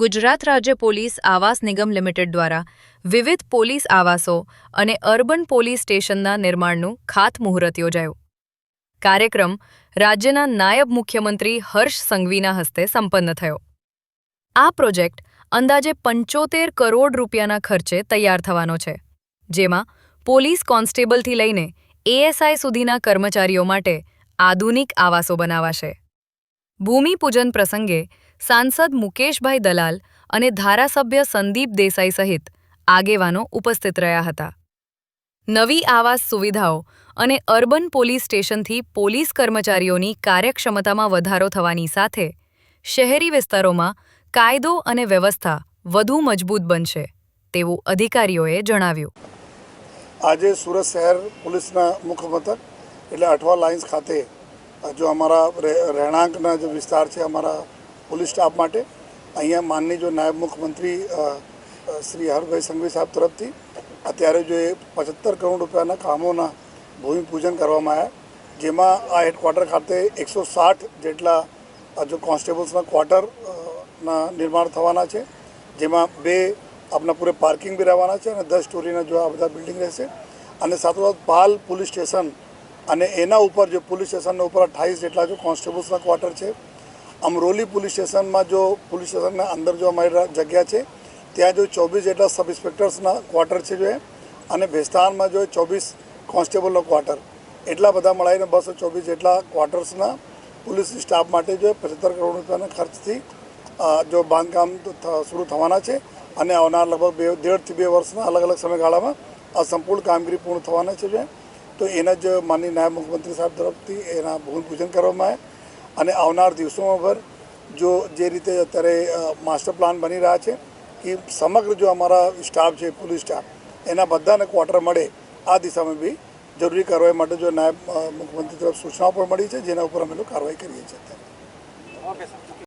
ગુજરાત રાજ્ય પોલીસ આવાસ નિગમ લિમિટેડ દ્વારા વિવિધ પોલીસ આવાસો અને અર્બન પોલીસ સ્ટેશનના નિર્માણનું ખાતમુહૂર્ત યોજાયું. કાર્યક્રમ રાજ્યના નાયબ મુખ્યમંત્રી હર્ષ સંઘવીના હસ્તે સંપન્ન થયો. આ પ્રોજેક્ટ અંદાજે પંચોતેર કરોડ રૂપિયાના ખર્ચે તૈયાર થવાનો છે, જેમાં પોલીસ કોન્સ્ટેબલથી લઈને એએસઆઈ સુધીના કર્મચારીઓ માટે આધુનિક આવાસો બનાવાશે. ભૂમિપૂજન પ્રસંગે સાંસદ મુકેશભાઈ દલાલ અને ધારાસભ્ય સંદીપ દેસાઈ સહિત આગેવાનો ઉપસ્થિત રહ્યા હતા. નવી આવાસ સુવિધાઓ અને અર્બન પોલીસ સ્ટેશનથી પોલીસ કર્મચારીઓની કાર્યક્ષમતામાં વધારો થવાની સાથે શહેરી વિસ્તારોમાં કાયદો અને વ્યવસ્થા વધુ મજબૂત બનશે, તેવું અધિકારીઓએ જણાવ્યું. આજે સુરત શહેર પોલીસના મુખ્ય એટલે અઠવા લાઇન્સ ખાતે જો અમારા રહેણાંકના જે વિસ્તાર છે, અમારા પોલીસ સ્ટાફ માટે. અહીંયા માનની જો નાયબ મુખ્યમંત્રી શ્રી હરભાઈ સંઘવી સાહેબ તરફથી અત્યારે જો એ પચહત્તર કરોડ રૂપિયાના કામોના ભૂમિપૂજન કરવામાં આવ્યા, જેમાં આ હેડક્વાર્ટર ખાતે એકસો સાઠ જેટલા જો કોન્સ્ટેબલ્સના ક્વાર્ટર ના નિર્માણ થવાના છે. જેમાં બે આપણા પૂરે પાર્કિંગ બી રહેવાના છે અને દસ સ્ટોરીના જો આ બધા બિલ્ડિંગ રહેશે. અને સાથોસાથ પાલ પોલીસ સ્ટેશન અને એના ઉપર, જો પોલીસ સ્ટેશનના ઉપર અઠ્ઠાવીસ જેટલા જો કોન્સ્ટેબલ્સના ક્વાર્ટર છે અમરોલી પોલીસ સ્ટેશનમાં જો, પોલીસ સ્ટેશનના અંદર જો અમારી જગ્યા છે, ત્યાં જો ચોવીસ જેટલા સબ ઇન્સ્પેક્ટર્સના ક્વાર્ટર છે જો, અને ભેસ્તાનમાં જો ચોવીસ કોન્સ્ટેબલનો ક્વાર્ટર. એટલા બધા મળાવીને બસો ચોવીસ જેટલા ક્વાર્ટર્સના પોલીસ સ્ટાફ માટે જો પચહત્તર કરોડ રૂપિયાના ખર્ચથી જો બાંધકામ શરૂ થવાના છે, અને આવનાર લગભગ બે દેડથી બે વર્ષના અલગ અલગ સમયગાળામાં આ સંપૂર્ણ કામગીરી પૂર્ણ થવાના છે તો એના જ માનની નાયબ મુખ્યમંત્રી સાહેબ તરફથી એના ભૂમિપૂજન કરવામાં આવે. અને આવનાર દિવસોમાં પર જો જે રીતે અત્યારે માસ્ટર પ્લાન બની રહ્યા છે કે સમગ્ર જો અમારા સ્ટાફ છે, પોલીસ સ્ટાફ, એના બધાને ક્વાર્ટર મળે, આ દિશામાં બી જરૂરી કાર્યવાહી માટે જો નાયબ મુખ્યમંત્રી તરફ સૂચનાઓ પણ મળી છે, જેના ઉપર અમે લોકો કાર્યવાહી કરીએ છીએ અત્યારે.